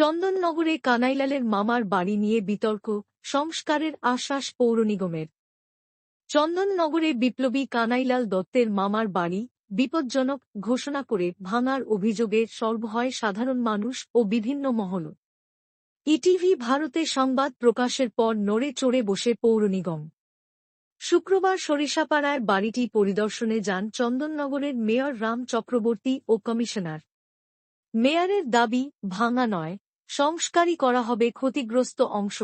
চন্দননগরে কানাইলালের মামার বাড়ি নিয়ে বিতর্ক, সংস্কারের আশ্বাস পৌর নিগমের। চন্দননগরে বিপ্লবী কানাইলাল দত্তের মামার বাড়ি বিপজ্জনক ঘোষণা করে ভাঙার অভিযোগে সর্ব হয় সাধারণ মানুষ ও বিভিন্ন মহল। ইটিভি ভারতে সংবাদ প্রকাশের পর নড়ে চড়ে বসে পৌর নিগম। শুক্রবার সরিষাপাড়ায় বাড়িটি পরিদর্শনে যান চন্দননগরের মেয়র রাম চক্রবর্তী ও কমিশনার। মেয়রের দাবি, ভাঙা নয় সংস্কারই করা হবে ক্ষতিগ্রস্ত অংশ।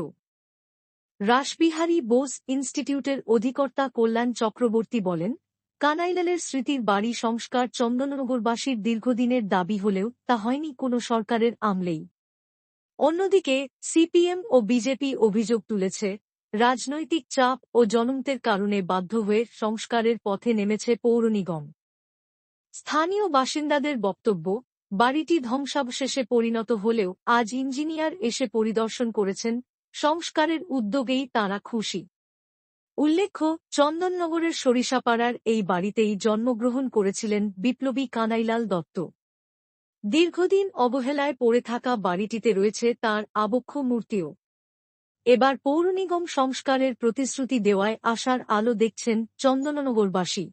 রাসবিহারী বোস ইনস্টিটিউটের অধিকর্তা কল্যাণ চক্রবর্তী বলেন, কানাইলালের স্মৃতির বাড়ি সংস্কার চন্দননগরবাসীর দীর্ঘদিনের দাবি হলেও তা হয়নি কোনো সরকারের আমলেই। অন্যদিকে, সিপিএম ও বিজেপি অভিযোগ তুলেছে, রাজনৈতিক চাপ ও জনমতের কারণে বাধ্য হয়ে সংস্কারের পথে নেমেছে পৌর নিগম। স্থানীয় বাসিন্দাদের বক্তব্য বাড়িটি ধ্বংসাবশেষে পরিণত হলেও আজ ইঞ্জিনিয়ার এসে পরিদর্শন করেছেন, সংস্কারের উদ্যোগেই তাঁরা খুশি। উল্লেখ্য, চন্দননগরের সরিষাপাড়ার এই বাড়িতেই জন্মগ্রহণ করেছিলেন বিপ্লবী কানাইলাল দত্ত। দীর্ঘদিন অবহেলায় পড়ে থাকা বাড়িটিতে রয়েছে তার আবক্ষ মূর্তিও। এবার পৌর নিগম সংস্কারের প্রতিশ্রুতি দেওয়ায় আশার আলো দেখছেন চন্দননগরবাসী।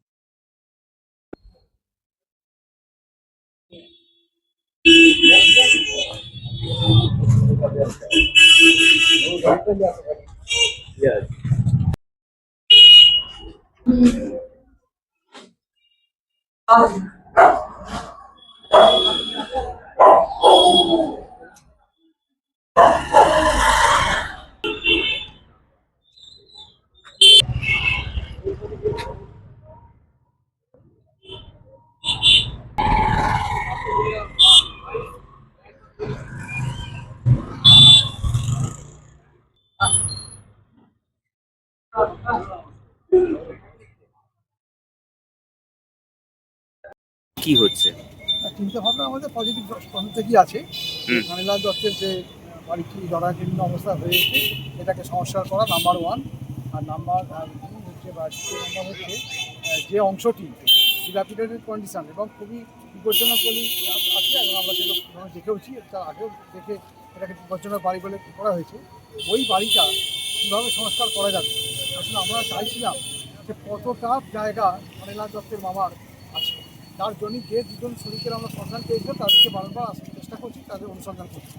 Yes. Oh. কি হচ্ছে? চিন্তা ভাবনা আমাদের পজিটিভ থেকেই আছে? হুম। কানিলাল দত্তের যে আহ, বাড়িটি জরাজীর্ণ অবস্থা হয়েছে এটাকে সংস্কার করা নাম্বার ওয়ান আর নাম্বার হচ্ছে বা নাম্বার হচ্ছে যে অংশটি ডিলাপিটেডেড কন্ডিশন এবং খুবই বিপজ্জনক বলেই আছে এবং আমরা সেটা আমরা দেখেওছি তার আগেও দেখে এটাকে বিপজ্জনক বাড়ি বলে করা হয়েছে ওই বাড়িটা কীভাবে সংস্কার করা যাবে? আসলে আমরা চাইছিলাম যে কতটা জায়গা কানিলাল দত্তের মামার তার জন্য যে দুজন শ্রমিকের আমরা সন্ধান পেয়েছিলাম তাদেরকে বারবার আসার চেষ্টা করছি, তাদের অনুসন্ধান করছি।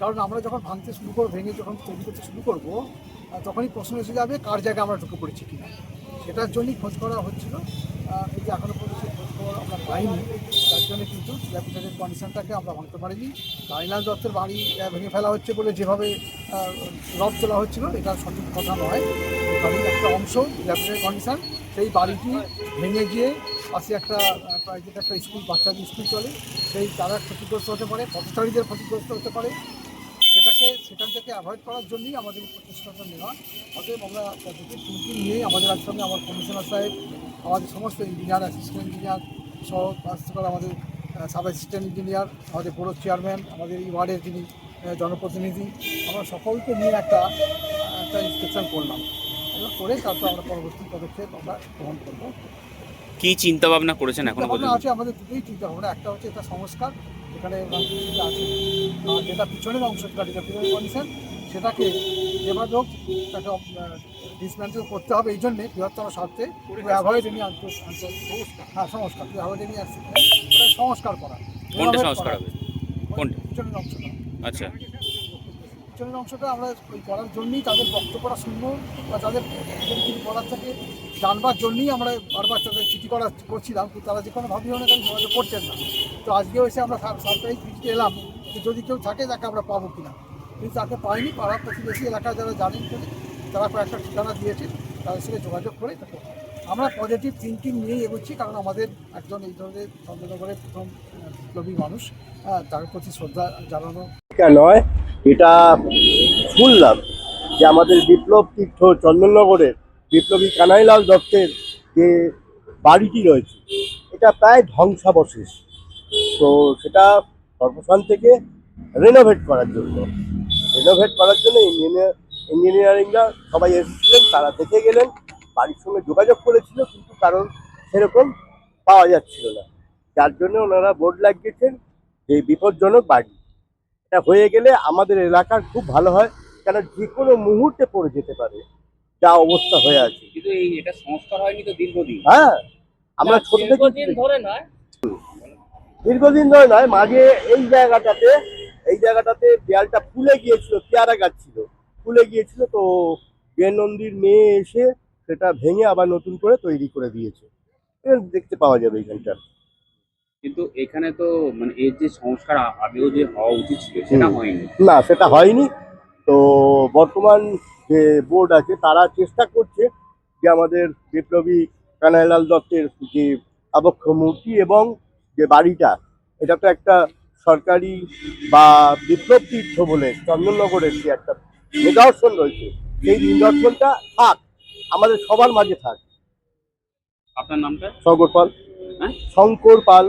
কারণ আমরা যখন ভাঙতে শুরু করব, ভেঙে যখন তৈরি করতে শুরু করব তখনই প্রশ্ন এসে যাবে, কার জায়গায় আমরা ঢুকে পড়েছি কিনা। সেটার জন্যই খোঁজ করা হচ্ছিল। এই যে এখনও পর্যন্ত খোঁজ খবর আমরা পাইনি, তার জন্য কিন্তু ল্যাপিটারের কন্ডিশনটাকে আমরা ভাঙতে পারিনি। কাইলাল দত্তের বাড়ি ভেঙে ফেলা হচ্ছে বলে যেভাবে রব তোলা হচ্ছিল, এটা সঠিক কথা নয়। বাড়ির একটা অংশ ল্যাপিটারের কন্ডিশন, সেই বাড়িটি ভেঙে গিয়ে পাশে একটা প্রাইভেট একটা স্কুল, বাচ্চাদের স্কুল চলে, সেই তারা ক্ষতিগ্রস্ত হতে পারে, পথচারীদের ক্ষতিগ্রস্ত হতে পারে। সেটাকে, সেখান থেকে অ্যাভয়েড করার জন্যই আমাদের প্রচেষ্টাটা নেওয়া। অতএব আমরা পজিটিভ থিঙ্কিং নিয়েই আমাদের একসঙ্গে আমার কমিশনার সাহেব, আমাদের সমস্ত ইঞ্জিনিয়ার অ্যাসিস্ট্যান্ট ইঞ্জিনিয়ার সহ পারে আমাদের সাব অ্যাসিস্ট্যান্ট ইঞ্জিনিয়ার আমাদের বোর্ড চেয়ারম্যান আমাদের এই ওয়ার্ডের যিনি জনপ্রতিনিধি, আমরা সকলকে নিয়ে একটা একটা ইনস্পেকশন করলাম। করে তারপর আমরা পরবর্তী পদক্ষেপ আমরা গ্রহণ করব। কি চিন্তা ভাবনা করেছেন এখন পর্যন্ত? আছে আমাদের দুটোই চিন্তা ভাবনা একটা হচ্ছে এটা সংস্কার এখানে আছে আর যেটা পিছনের অংশ যেটা পিছনের কন্ডিশন সেটাকে যেভাবে হোক তাকে ডিসম্যান্টেল করতে হবে এই জন্যে বৃহত্তর স্বার্থে। অ্যাভয়েড এনি হ্যাঁ সংস্কার। অ্যাভয়েড ওটা সংস্কার করা। কোনটা সংস্কার হবে? কোনটা? পিছনের অংশটা। আচ্ছা। পিছনের অংশটা আমরা ওই করার জন্যই তাদের বক্তব্যটা শুনব বা তাদের কিছু বলার থাকে, জানবার জন্যই আমরা বারবার তাদের চিঠি করা করছিলাম, কিন্তু তারা যে কোনো ভাবি না তারা যোগাযোগ করছেন না। তো আজকেও এসে আমরা সার- সরকারি চিঠিতে এলাম যে যদি কেউ থাকে তাকে আমরা পাবো কিনা? কিন্তু তাকে পাইনি, পাড়ার প্রতিবেশী এলাকায় যারা জানেন তারা কয়েকটা ঠিকানা দিয়েছে তাদের সঙ্গে যোগাযোগ করে তাকে আমরা পজিটিভ থিঙ্কিং নিয়েই এগোচ্ছি, কারণ আমাদের একজন এই ধরনের চন্দ্রনগরের প্রথম বিপ্লবী মানুষ তার প্রতি শ্রদ্ধা জানানো নয়। এটা শুনলাম যে আমাদের বিপ্লব তীর্থ চন্দননগরের বিপ্লবী কানাইলাল দত্তের যে বাড়িটি রয়েছে, এটা প্রায় ধ্বংসাবশেষ। তো সেটা কর্পোরেশন থেকে রেনোভেট করার জন্য। রেনোভেট করার জন্য ইঞ্জিনিয়ার ইঞ্জিনিয়ারিংরা সবাই এসেছিলেন, তারা দেখে গেলেন, বাড়ির সঙ্গে যোগাযোগ করেছিল, কিন্তু কারণ সেরকম পাওয়া যাচ্ছিল না। যার জন্য ওনারা বোর্ড লাগিয়েছেন যে বিপজ্জনক বাড়ি। এটা হয়ে গেলে আমাদের এলাকার খুব ভালো হয় কেন যে কোনো মুহূর্তে পড়ে যেতে পারে যা অবস্থা হয়ে আছে। কিন্তু এই এটা সংস্কার হয়নি তো দীর্ঘদিন। হ্যাঁ আমরা ছোট থেকে দীর্ঘদিন ধরে নয়। দীর্ঘদিন ধরে নয় মাঝে এই জায়গাটাতে এই জায়গাটাতে দেয়ালটা ফুলে গিয়েছিল পেয়ারা গাছ ছিল। ফুলে গিয়েছিল তো নন্দীর মেয়ে এসে সেটা ভেঙে আবার নতুন করে তৈরি করে দিয়েছে। দেখতে পাওয়া যাবে এইখানটা কিন্তু এখানে তো মানে এর যে সংস্কার আগেও যে হওয়া উচিত ছিল সেটা হয়নি। না সেটা হয়নি। তো বর্তমান যে বোর্ড আছে তারা চেষ্টা করছে যে আমাদের বিপ্লবী কানাইলাল দত্তের যে আবক্ষ মূর্তি এবং যে বাড়িটা এটা তো একটা সরকারি বা বিপ্লব তীর্থ বলে চন্দননগরের যে একটা নিদর্শন রয়েছে সেই নিদর্শনটা থাক আমাদের সবার মাঝে থাক। আপনার নামটা? শঙ্কর পাল। হ্যাঁ? শঙ্কর পাল।